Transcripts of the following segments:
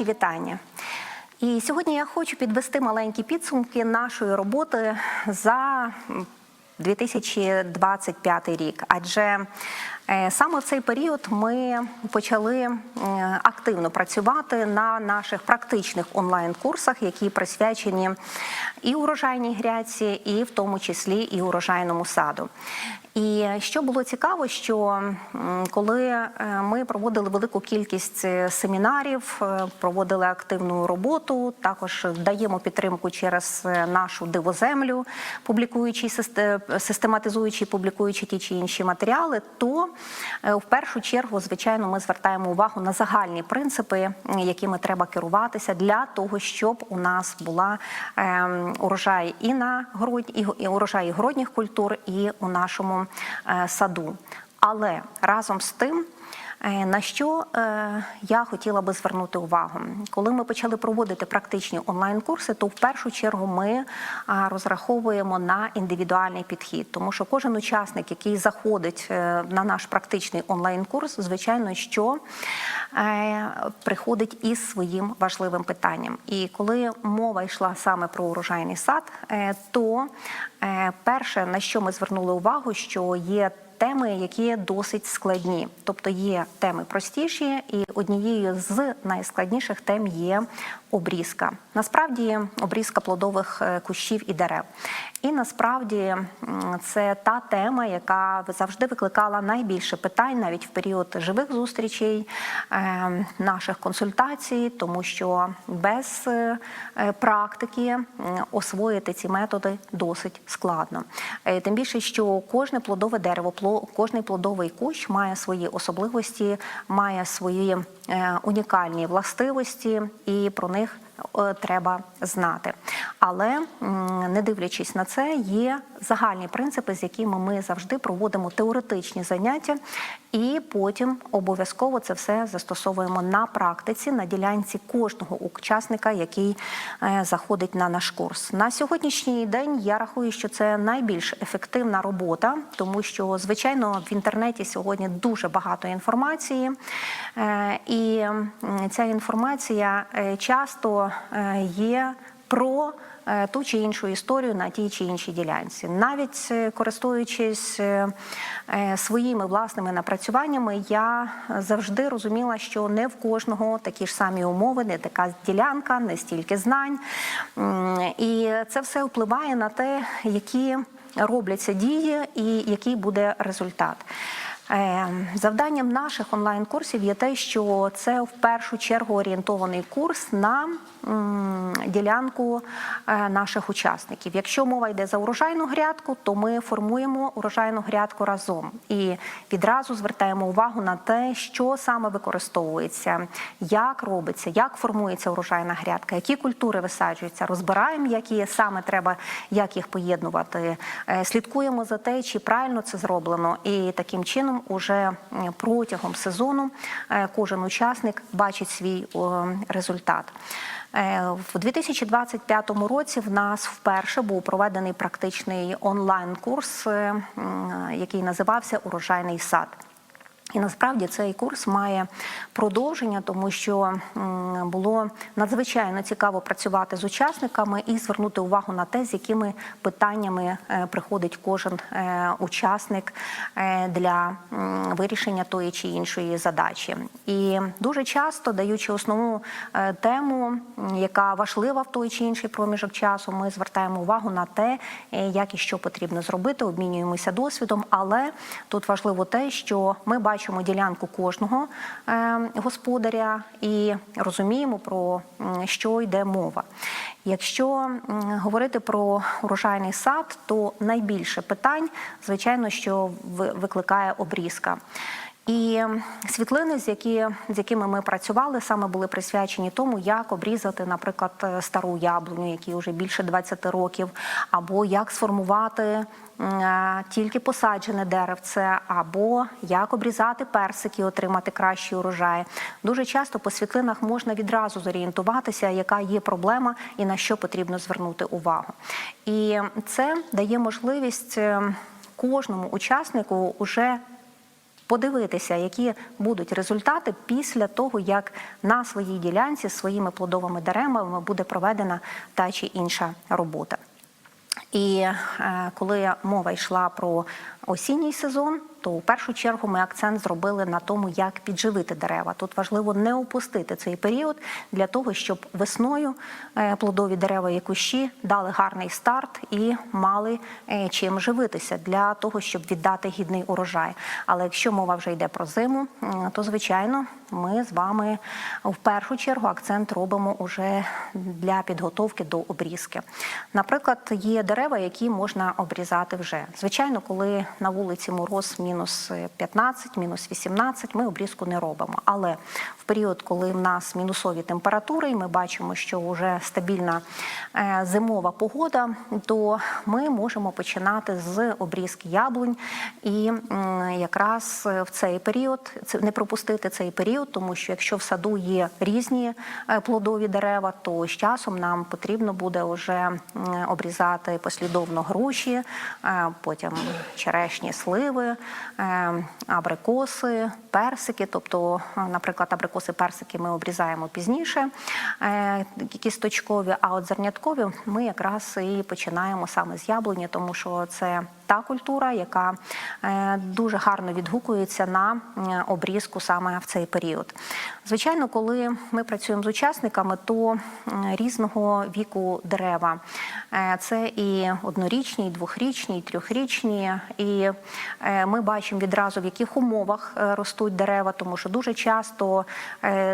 найкращі вітання. І сьогодні я хочу підвести маленькі підсумки нашої роботи за 2025 рік. Адже е, саме в цей період ми почали е, активно працювати на наших практичних онлайн-курсах, які присвячені і урожайній гряці, і в тому числі і урожайному саду. І що було цікаво, що коли е, ми проводили велику кількість е, семінарів, е, проводили активну роботу, також даємо підтримку через нашу дивоземлю, публікуючи систе- систематизуючи, публікуючи ті чи інші матеріали, то в першу чергу, звичайно, ми звертаємо увагу на загальні принципи, якими треба керуватися для того, щоб у нас була ем, урожай і на город, і урожай і городніх культур, і у нашому е, саду. Але разом з тим. Е, На що е, я хотіла би звернути увагу, коли ми почали проводити практичні онлайн-курси, то в першу чергу ми розраховуємо на індивідуальний підхід, тому що кожен учасник, який заходить е, на наш практичний онлайн-курс, звичайно, що е, приходить із своїм важливим питанням. І коли мова йшла саме про урожайний сад, е, то е, перше на що ми звернули увагу, що є теми, які досить складні, тобто є теми простіші, і однією з найскладніших тем є обрізка. Насправді обрізка плодових е, кущів і дерев. І насправді це та тема, яка завжди викликала найбільше питань навіть в період живих зустрічей, е, наших консультацій, тому що без е, практики освоїти ці методи досить складно. Тим більше, що кожне плодове дерево, кожний плодовий кущ має свої особливості, має свої унікальні властивості, і про них е, треба знати. Але не дивлячись на це, є загальні принципи, з якими ми завжди проводимо теоретичні заняття, і потім обов'язково це все застосовуємо на практиці, на ділянці кожного учасника, який е, заходить на наш курс. На сьогоднішній день я рахую, що це найбільш ефективна робота, тому що звичайно в інтернеті сьогодні дуже багато інформації, е, і ця інформація е, часто є про е, ту чи іншу історію на тій чи іншій ділянці. Навіть е, користуючись е, своїми власними напрацюваннями, я завжди розуміла, що не в кожного такі ж самі умови, не така ділянка, не стільки знань. І це все впливає на те, які робляться дії і який буде результат. Е, Завданням наших онлайн-курсів є те, що це в першу чергу орієнтований курс на ділянку е, наших учасників. Якщо мова йде за урожайну грядку, то ми формуємо урожайну грядку разом і відразу звертаємо увагу на те, що саме використовується, як робиться, як формується урожайна грядка, які культури висаджуються, розбираємо, які саме треба, як їх поєднувати. Е, Слідкуємо за те, чи правильно це зроблено, і таким чином уже протягом сезону е, кожен учасник бачить свій результат. Е, В 2025 році в нас вперше був проведений практичний онлайн-курс, е, який називався Урожайний сад. І насправді цей курс має продовження, тому що було надзвичайно цікаво працювати з учасниками і звернути увагу на те, з якими питаннями е, приходить кожен е, учасник е, для вирішення тої чи іншої задачі. І дуже часто, даючи основну тему, яка важлива в той чи інший проміжок часу, ми звертаємо увагу на те, як і що потрібно зробити, обмінюємося досвідом. Але тут важливо те, що ми бачимо ділянку кожного е, господаря і розуміємо про що йде мова. Якщо говорити про урожайний сад, то найбільше питань, звичайно, що ви- викликає обрізка. І світлини, з, які, з якими ми працювали, саме були присвячені тому, як обрізати, наприклад, е, стару яблуню, якій вже більше 20 років, або як сформувати е, тільки посаджене деревце, або як обрізати персики, отримати кращий урожай. Дуже часто по світлинах можна відразу зорієнтуватися, яка є проблема і на що потрібно звернути увагу. І це дає можливість е, кожному учаснику уже подивитися, які будуть результати після того, як на своїй ділянці своїми плодовими деревами буде проведена та чи інша робота. І е, коли мова йшла про осінній сезон, то у першу чергу ми акцент зробили на тому, як підживити дерева. Тут важливо не опустити цей період для того, щоб весною е, плодові дерева і кущі дали гарний старт і мали е, чим живитися для того, щоб віддати гідний урожай. Але якщо мова вже йде про зиму, то звичайно ми з вами в першу чергу акцент робимо уже для підготовки до обрізки. Наприклад, є дерева, які можна обрізати вже. Звичайно, коли на вулиці мороз мінус 15, мінус 18, ми обрізку не робимо. Але в період, коли в нас мінусові температури, і ми бачимо, що вже стабільна е, зимова погода, то ми можемо починати з обрізки яблунь і якраз в цей період не пропустити цей період, тому що якщо в саду є різні е, плодові дерева, то з часом нам потрібно буде вже обрізати послідовно груші, е, потім черешні, сливи, е, абрикоси, персики. Тобто, е, наприклад, абрикоси, персики ми обрізаємо пізніше, е, кісточкові, а от зерняткові ми якраз і починаємо саме з яблуні, тому що це та культура, яка е, дуже гарно відгукується на е, обрізку саме в цей період. Звичайно, коли ми працюємо з учасниками, то різного віку дерева Е, це і однорічні, і двохрічні, і трьохрічні. І ми бачимо відразу, в яких умовах ростуть дерева, тому що дуже часто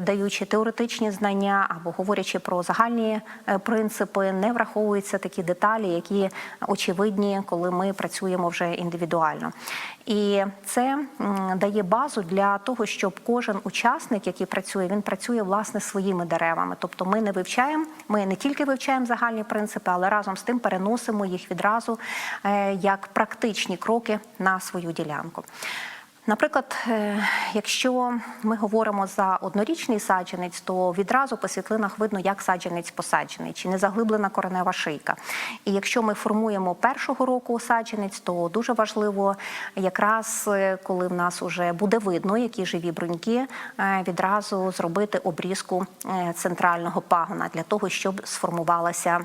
даючи теоретичні знання або говорячи про загальні принципи, не враховуються такі деталі, які очевидні, коли ми працюємо вже індивідуально. І це дає базу для того, щоб кожен учасник, який працює, він працює власне своїми деревами. Тобто, ми не вивчаємо, ми не тільки вивчаємо загальні принципи, але разом з тим переносимо їх відразу е, як практичні кроки на свою ділянку. Наприклад, е, якщо ми говоримо за однорічний саджанець, то відразу по світлинах видно, як саджанець посаджений, чи не заглиблена коренева шийка. І якщо ми формуємо першого року саджанець, то дуже важливо, якраз е, коли в нас вже буде видно, які живі бруньки, е, відразу зробити обрізку центрального пагона для того, щоб сформувалася.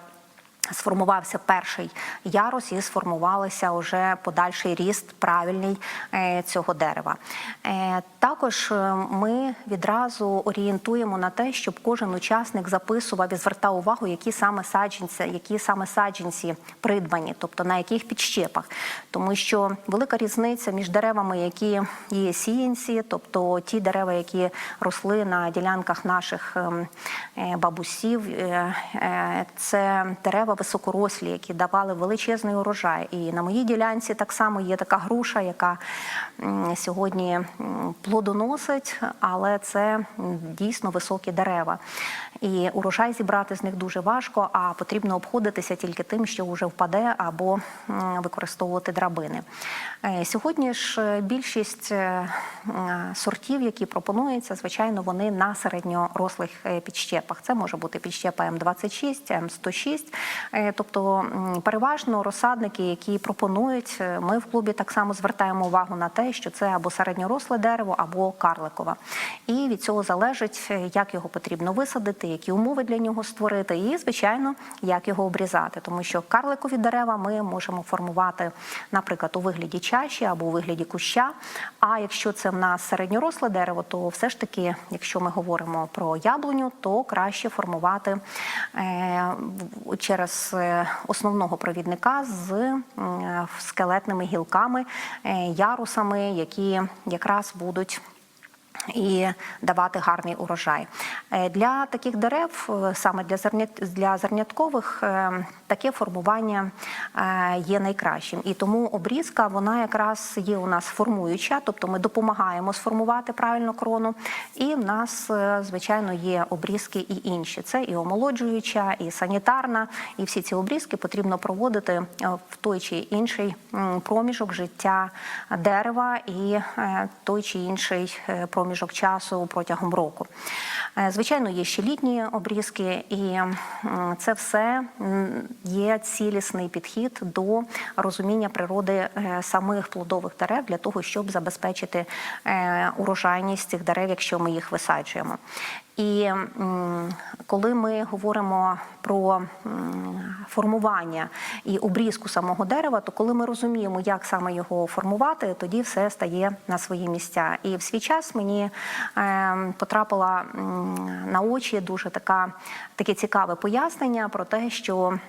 Сформувався перший ярус і сформувалися вже подальший ріст правильний е, цього дерева. Е, Також е, ми відразу орієнтуємо на те, щоб кожен учасник записував і звертав увагу, які саме саджанці, які саме саджанці придбані, тобто на яких підщепах, тому що велика різниця між деревами, які є сіянці, тобто ті дерева, які росли на ділянках наших ем, бабусів, це дерева високорослі, які давали величезний урожай. І на моїй ділянці так само є така груша, яка сьогодні плодоносить, але це дійсно високі дерева. І урожай зібрати з них дуже важко, а потрібно обходитися тільки тим, що вже впаде, або використовувати драбини. Е, Сьогодні ж е, більшість е, сортів, які пропонуються, звичайно, вони на середньорослих підщепах. Це може бути підщепа М26, М106. Е, Тобто переважно розсадники, які пропонують, е, ми в клубі так само звертаємо увагу на те, що це або середньоросле дерево, або карликове. І від цього залежить, е, як його потрібно висадити, які умови для нього створити, і, звичайно, як його обрізати. Тому що карликові дерева ми можемо формувати, наприклад, у вигляді чаші або у вигляді куща. А якщо це в нас середньоросле дерево, то все ж таки, якщо ми говоримо про яблуню, то краще формувати через е, основного провідника з е, скелетними гілками, е, ярусами, які якраз будуть і давати гарний урожай. Е, Для таких дерев, е, саме для зернят для зерняткових, е, таке формування є найкращим. І тому обрізка вона якраз є у нас формуюча, тобто ми допомагаємо сформувати правильно крону. І в нас, звичайно, є обрізки і інші. Це і омолоджуюча, і санітарна. І всі ці обрізки потрібно проводити в той чи інший проміжок життя дерева і той чи інший проміжок проміжок часу протягом року. Е, Звичайно, є ще літні обрізки, і це все є цілісний підхід до розуміння природи е, самих плодових дерев для того, щоб забезпечити е, урожайність цих дерев, якщо ми їх висаджуємо. І коли ми говоримо про формування і обрізку самого дерева, то коли ми розуміємо, як саме його формувати, тоді все стає на свої місця. І в свій час мені е, потрапила на очі дуже така таке цікаве пояснення про те, що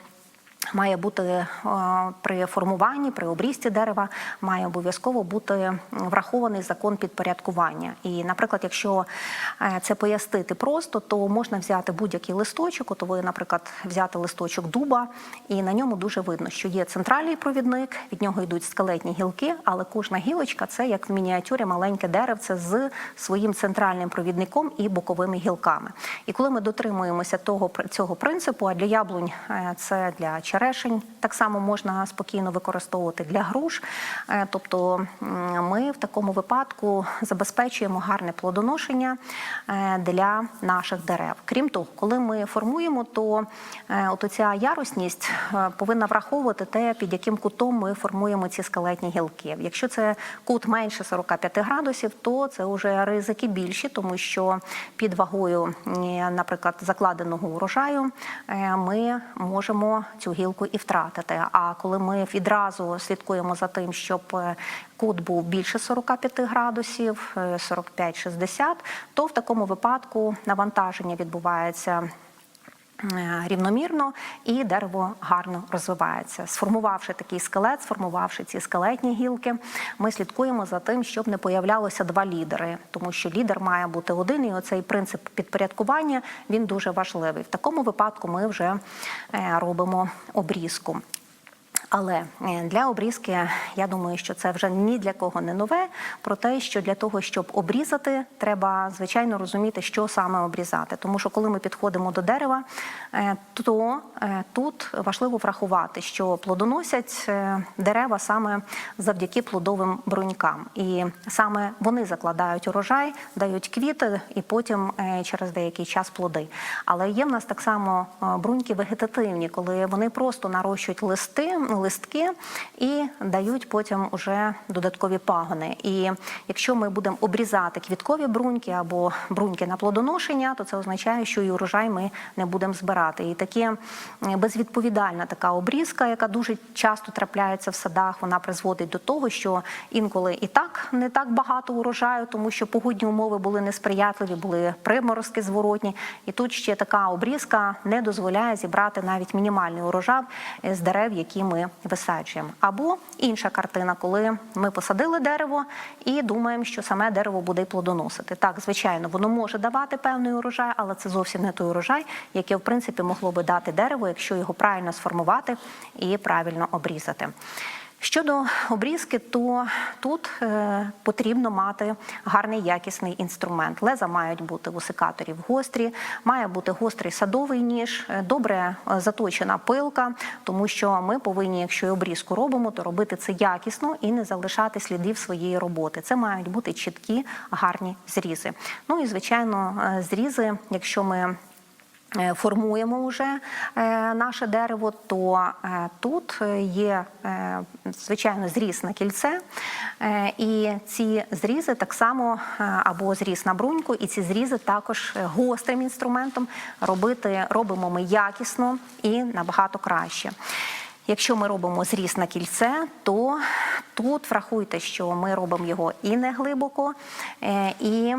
Має бути е, при формуванні, при обрізці дерева, має обов'язково бути врахований закон підпорядкування. І, наприклад, якщо е, це пояснити просто, то можна взяти будь-який листочок, от ви, наприклад, взяти листочок дуба, і на ньому дуже видно, що є центральний провідник, від нього йдуть скелетні гілки, але кожна гілочка це як в мініатюрі маленьке деревце з своїм центральним провідником і боковими гілками. І коли ми дотримуємося того цього принципу, а для яблунь е, це для черешень так само можна спокійно використовувати для груш. Е, Тобто ми в такому випадку забезпечуємо гарне плодоношення е, для наших дерев. Крім того, коли ми формуємо, то е, от ця ярусність повинна враховувати те, під яким кутом ми формуємо ці скелетні гілки. Якщо це кут менше 45 градусів, то це вже ризики більші, тому що під вагою, наприклад, закладеного урожаю, ми можемо цю гілку і втратити. А коли ми відразу слідкуємо за тим, щоб е, кут був більше 45 градусів, е, 45-60, то в такому випадку навантаження відбувається. Е, Рівномірно і дерево гарно розвивається. Сформувавши такий скелет, сформувавши ці скелетні гілки, ми слідкуємо за тим, щоб не появлялося два лідери, тому що лідер має бути один, і оцей принцип підпорядкування він дуже важливий. В такому випадку ми вже е, робимо обрізку. Але е, для обрізки я думаю, що це вже ні для кого не нове. Про те, що для того, щоб обрізати, треба звичайно розуміти, що саме обрізати. Тому що коли ми підходимо до дерева, е, то е, тут важливо врахувати, що плодоносять дерева саме завдяки плодовим брунькам, і саме вони закладають урожай, дають квіти і потім через деякий час плоди. Але є в нас так само бруньки вегетативні, коли вони просто нарощують листи, листки і дають потім уже додаткові пагони. І якщо ми будемо обрізати квіткові бруньки або бруньки на плодоношення, то це означає, що і урожай ми не будемо збирати. І таке безвідповідальна така обрізка, яка дуже часто трапляється в садах, вона призводить до того, що інколи і так не так багато урожаю, тому що погодні умови були несприятливі, були приморозки зворотні. І тут ще така обрізка не дозволяє зібрати навіть мінімальний урожай е, з дерев, які ми висаджуємо. Або інша картина, коли ми посадили дерево і думаємо, що саме дерево буде плодоносити. Так, звичайно, воно може давати певний урожай, але це зовсім не той урожай, який в принципі могло би дати дерево, якщо його правильно сформувати і правильно обрізати. Щодо обрізки, то тут е, потрібно мати гарний якісний інструмент. Леза мають бути в гострі, має бути гострий садовий ніж, е, добре е, заточена пилка, тому що ми повинні, якщо і обрізку робимо, то робити це якісно і не залишати слідів своєї роботи. Це мають бути чіткі, гарні зрізи. Ну і звичайно, е, зрізи, якщо ми формуємо вже е, наше дерево, то е, тут е, є е, звичайно зріз на кільце, е, і ці зрізи так само е, або зріз на бруньку, і ці зрізи також е, гострим інструментом робити робимо ми якісно і набагато краще. Якщо ми робимо зріз на кільце, то тут врахуйте, що ми робимо його і не глибоко, е, і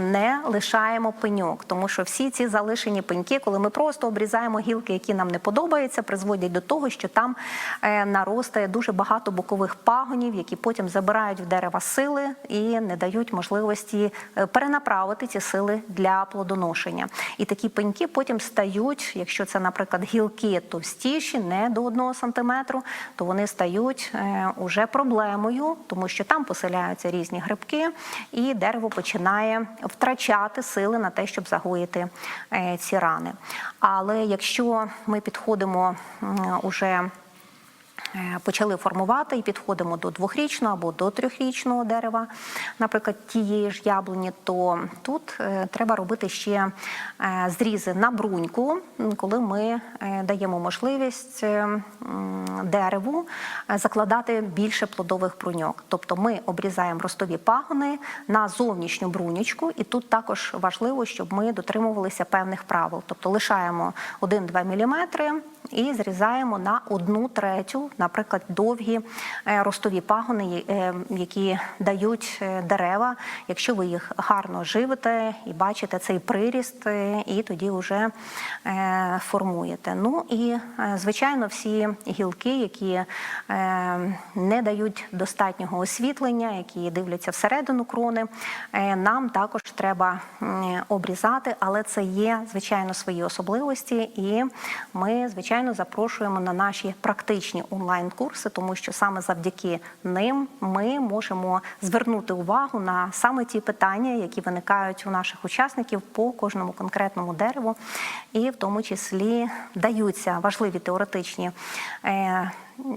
не лишаємо пеньок, тому що всі ці залишені пеньки, коли ми просто обрізаємо гілки, які нам не подобаються, призводять до того, що там е, наростає дуже багато бокових пагонів, які потім забирають в дерева сили і не дають можливості е, перенаправити ці сили для плодоношення. І такі пеньки потім стають, якщо це, наприклад, гілки товстіші, не до одного сантиметру, то вони стають е, уже проблемою, тому що там поселяються різні грибки, і дерево починає втрачати сили на те, щоб загоїти е, ці рани. Але якщо ми підходимо уже почали формувати і підходимо до двохрічного або до трьохрічного дерева, наприклад, тієї ж яблуні, то тут е, треба робити ще е, зрізи на бруньку, коли ми е, даємо можливість е, дереву е, закладати більше плодових бруньок. Тобто ми обрізаємо ростові пагони на зовнішню брунючку, і тут також важливо, щоб ми дотримувалися певних правил. Тобто лишаємо 1-2 мм і зрізаємо на одну третю, наприклад, довгі е, ростові пагони, е, які дають е, дерева, якщо ви їх гарно живите і бачите цей приріст, і тоді вже формуєте. Ну і звичайно, всі гілки, які не дають достатнього освітлення, які дивляться всередину крони, нам також треба обрізати, але це є звичайно свої особливості, і ми звичайно запрошуємо на наші практичні онлайн-курси, тому що саме завдяки ним ми можемо звернути увагу на саме ті питання, які виникають у наших учасників по кожному конкретному дереву, і в тому числі даються важливі теоретичні.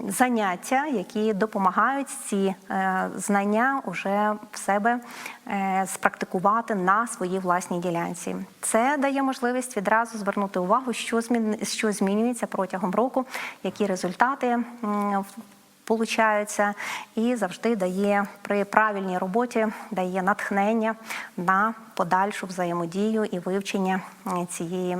Заняття, які допомагають ці е, знання вже в себе е, спрактикувати на своїй власній ділянці. Це дає можливість відразу звернути увагу, що що змінюється протягом року, які результати получаються, і завжди дає при правильній роботі дає натхнення на подальшу взаємодію і вивчення е, цієї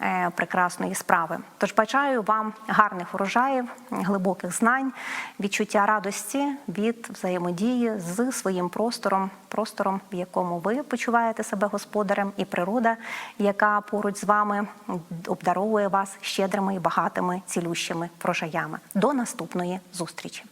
е, прекрасної справи. Тож бажаю вам гарних урожаїв, глибоких знань, відчуття радості від взаємодії з своїм простором, простором, в якому ви почуваєте себе господарем, і природа, яка поруч з вами обдаровує вас щедрими і багатими цілющими врожаями. До наступної зустрічі.